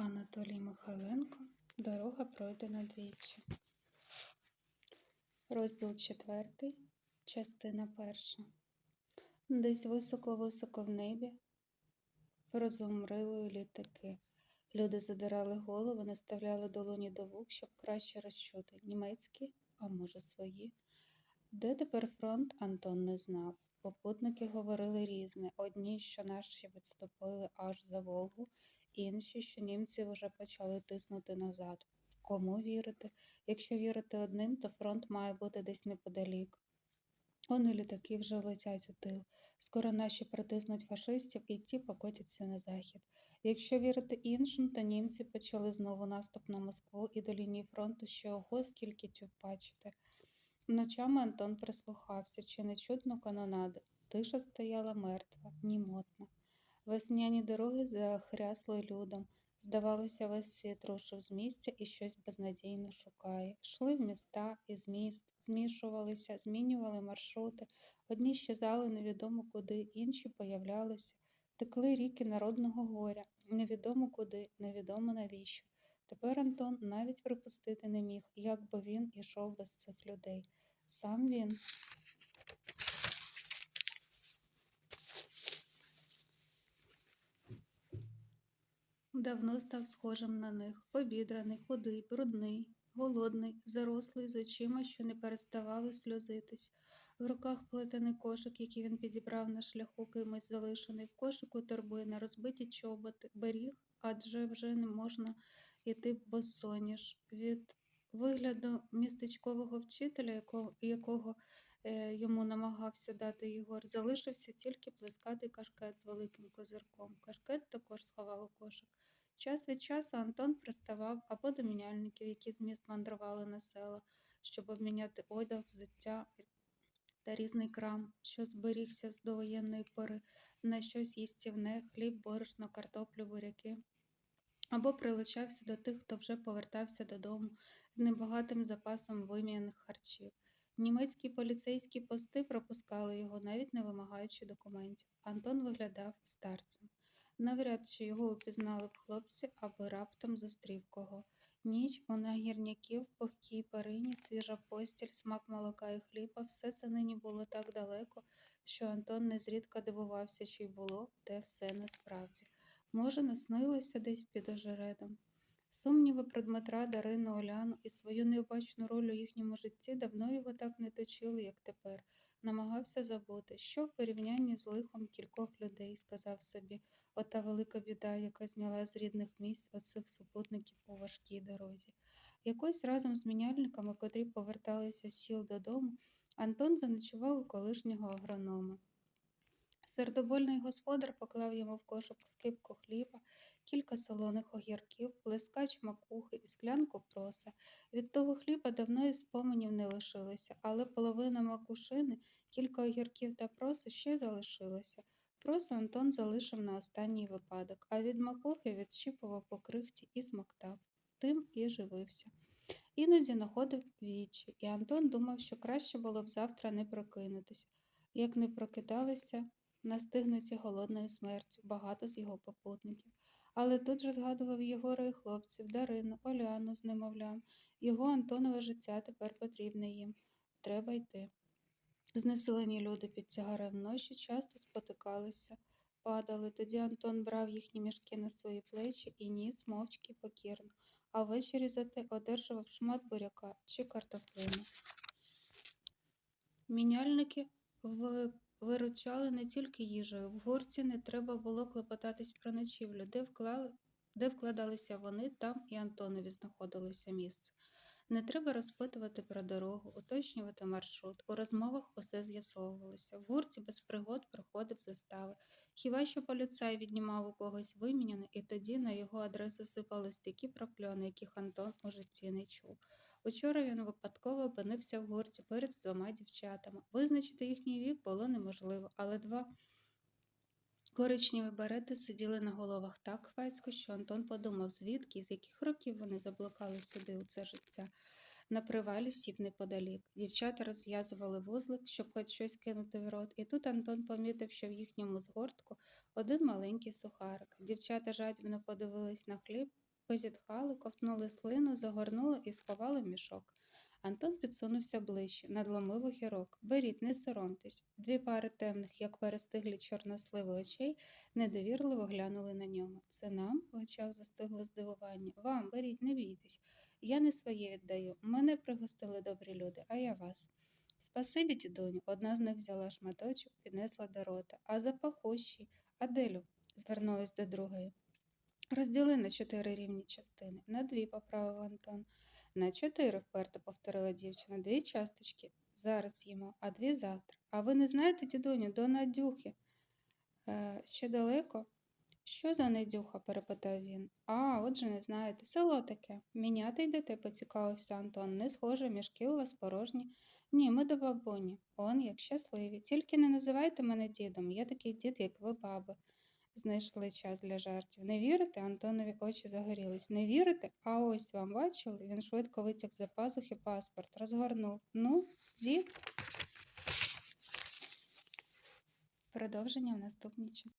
Анатолій Михайленко Дорога пройдена двічі. Розділ четвертий, частина перша. Десь високо-високо в небі розумрили літаки. Люди задирали голови, наставляли долоні до вух, щоб краще розчути німецькі, а може свої. Де тепер фронт, Антон не знав. Попутники говорили різне. Одні, що наші відступили аж за Волгу, інші, що німці вже почали тиснути назад. Кому вірити? Якщо вірити одним, то фронт має бути десь неподалік. Вони літаки вже летять у тил. Скоро наші притиснуть фашистів і ті покотяться на захід. Якщо вірити іншим, то німці почали знову наступ на Москву і до лінії фронту ще ого скільки тюб бачити. Ночами Антон прислухався, чи не чутно канонади. Тиша стояла мертва, німотна. Весняні дороги захрясли людом. Здавалося, весь світ рушив з місця і щось безнадійно шукає. Йшли в міста із міст, змішувалися, змінювали маршрути. Одні щезали невідомо куди, інші появлялися. Текли ріки народного горя, невідомо куди, невідомо навіщо. Тепер Антон навіть припустити не міг, як би він ішов без цих людей. Сам він. Давно став схожим на них, обідраний, худий, брудний, голодний, зарослий з очима, що не переставали сльозитись. В руках плетений кошик, який він підібрав на шляху кимось залишений, в кошику торбина, розбиті чоботи, беріг, адже вже не можна йти босоніж. Від вигляду містечкового вчителя, якого, йому намагався дати Єгор, залишився тільки плескатий кашкет з великим козирком. Кашкет також сховав у кошик. Час від часу Антон приставав або до міняльників, які з міст мандрували на села, щоб обміняти одяг, взуття та різний крам, що зберігся з довоєнної пори, на щось їстівне, хліб, борошно, картоплю, буряки. Або прилучався до тих, хто вже повертався додому з небагатим запасом вим'яних харчів. Німецькі поліцейські пости пропускали його, навіть не вимагаючи документів. Антон виглядав старцем. Навряд чи його упізнали б хлопці, аби раптом зустрів кого. Ніч у нагірняків, пухкій перині, свіжа постіль, смак молока і хліба, все це нині було так далеко, що Антон незрідка дивувався, чи й було те все насправді. Може, наснилося десь під ожередом. Сумніви про Дмитра, Дарину, Оляну і свою необачну роль у їхньому житті давно його так не точили, як тепер. Намагався забути, що в порівнянні з лихом кількох людей, сказав собі, ота велика біда, яка зняла з рідних місць оцих супутників по важкій дорозі. Якось разом з міняльниками, котрі поверталися з сіл додому, Антон заночував у колишнього агронома. Сердобольний господар поклав йому в кошик скипку хліба, кілька солоних огірків, плескач макухи і склянку проса. Від того хліба давно і споменів не лишилося, але половина макушини, кілька огірків та проса ще залишилося. Просо Антон залишив на останній випадок, а від макухи відщіпував по крихті і смоктав. Тим і живився. Іноді находив вічі, і Антон думав, що краще було б завтра не прокинутися. Як не прокидалися, настигнуті голодною смертю багато з його попутників. Але тут же згадував Єгора і хлопців, Дарину, Оляну з немовлям. Його Антонове життя тепер потрібне їм. Треба йти. Знесилені люди під тягарем ночі часто спотикалися, падали. Тоді Антон брав їхні мішки на свої плечі і ніс мовчки покірно, а ввечері зате одержував шмат буряка чи картоплину. Міняльники в виручали не тільки їжею. В гурті не треба було клопотатись про ночівлю, де вклали, де вкладалися вони, там і Антонові знаходилося місце. Не треба розпитувати про дорогу, уточнювати маршрут. У розмовах усе з'ясовувалося. В гурті без пригод проходив застави. Хіба що поліцай віднімав у когось виміняне, і тоді на його адресу сипались такі прокльони, яких Антон у житті не чув. Учора він випадково опинився в гурті перед з двома дівчатами. Визначити їхній вік було неможливо, але два коричневі берети сиділи на головах так хвацько, що Антон подумав, звідки, з яких років вони заблукали сюди у це життя. На привалі сів неподалік. Дівчата розв'язували вузлик, щоб хоч щось кинути в рот, і тут Антон помітив, що в їхньому згортку один маленький сухарик. Дівчата жадібно подивились на хліб, позітхали, ковтнули слину, загорнули і сховали в мішок. Антон підсунувся ближче, надломив огірок. Беріть, не соромтесь. Дві пари темних, як перестиглі чорносливи очей, недовірливо глянули на нього. Це нам? в очах застигло здивування. Вам, беріть, не бійтесь. Я не своє віддаю. Мене пригостили добрі люди, а я вас. Спасибі, дідуню. Одна з них взяла шматочок, піднесла до рота. А запахущий. Аделю, звернулась до другої. Розділи на чотири рівні частини. На дві поправив Антон. На чотири, вперто повторила дівчина. Дві часточки. Зараз їмо, а дві завтра. А ви не знаєте, дідуню, до Надюхи? Е, ще далеко? Що за недюха? перепитав він. А, отже, не знаєте. Село таке. Міняти йдете, поцікавився Антон. Не схоже, мішки у вас порожні. Ні, ми до бабуні. Он як щасливі. Тільки не називайте мене дідом. Я такий дід, як ви, баби. Знайшли час для жартів. Не вірите? Антонові очі загорілись. Не вірите? А ось вам бачили? Він швидко витяг за пазухи паспорт, розгорнув. Ну, дід. Продовження в наступній частині.